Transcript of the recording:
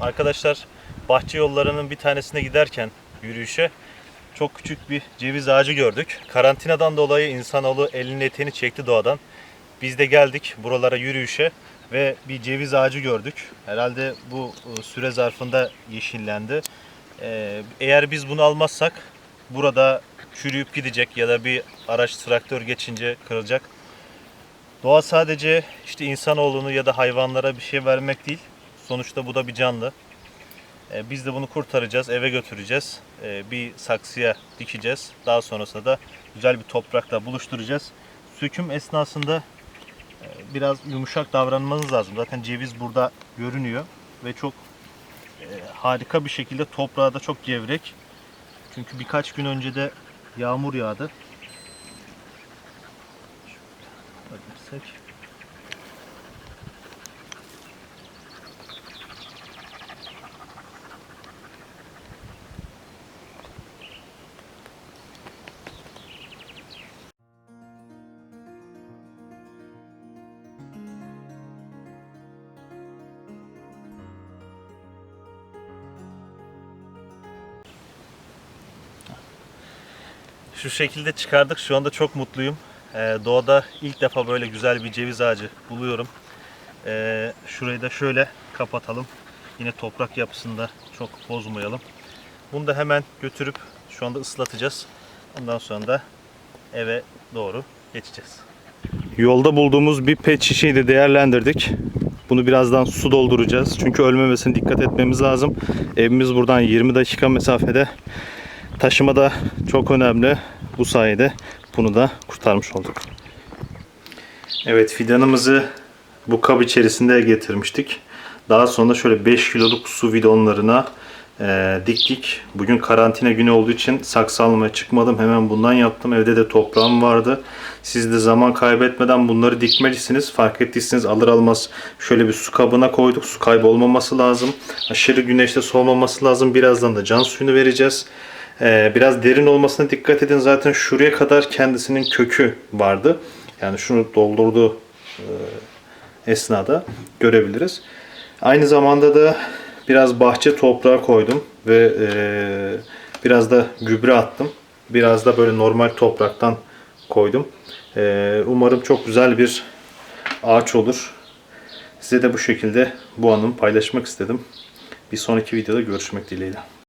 Arkadaşlar bahçe yollarının bir tanesine giderken yürüyüşe çok küçük bir ceviz ağacı gördük. Karantinadan dolayı insanoğlu elini eteğini çekti doğadan. Biz de geldik buralara yürüyüşe ve bir ceviz ağacı gördük. Herhalde bu e, süre zarfında yeşillendi. Ee, Eğer biz bunu almazsak burada çürüyüp gidecek ya da bir araç traktör geçince kırılacak. Doğa sadece işte insanoğlunu ya da hayvanlara bir şey vermek değil. Sonuçta bu da bir canlı. Ee, Biz de bunu kurtaracağız, eve götüreceğiz. Ee, Bir saksıya dikeceğiz. Daha sonrasında da güzel bir toprakla buluşturacağız. Söküm esnasında e, biraz yumuşak davranmanız lazım. Zaten ceviz burada görünüyor ve çok e, harika bir şekilde toprağı da çok gevrek. Çünkü birkaç gün önce de yağmur yağdı. Şöyle Şu şekilde çıkardık. Şu anda çok mutluyum. Ee, doğada ilk defa böyle güzel bir ceviz ağacı buluyorum. Ee, şurayı da şöyle kapatalım. Yine toprak yapısında çok bozmayalım. Bunu da hemen götürüp şu anda ıslatacağız. Ondan sonra da eve doğru geçeceğiz. Yolda bulduğumuz bir pet şişeyi de değerlendirdik. Bunu birazdan su dolduracağız. Çünkü ölmemesine dikkat etmemiz lazım. Evimiz buradan 20 dakika mesafede. Taşıma da çok önemli. Bu sayede bunu da kurtarmış olduk. Evet fidanımızı bu kap içerisinde getirmiştik. Daha sonra şöyle 5 kiloluk su bidonlarına e, diktik. Bugün karantina günü olduğu için saksı almaya çıkmadım. Hemen bundan yaptım. Evde de toprağım vardı. Siz de zaman kaybetmeden bunları dikmelisiniz. Fark ettiyseniz alır almaz şöyle bir su kabına koyduk. Su kaybı olmaması lazım. Aşırı güneşte soğumaması lazım. Birazdan da can suyunu vereceğiz. Ee, biraz derin olmasına dikkat edin. Zaten şuraya kadar kendisinin kökü vardı. Yani şunu doldurduğu e, esnada görebiliriz. Aynı zamanda da biraz bahçe toprağı koydum ve e, biraz da gübre attım. Biraz da böyle normal topraktan koydum. E, umarım çok güzel bir ağaç olur. Size de bu şekilde bu anımı paylaşmak istedim. Bir sonraki videoda görüşmek dileğiyle.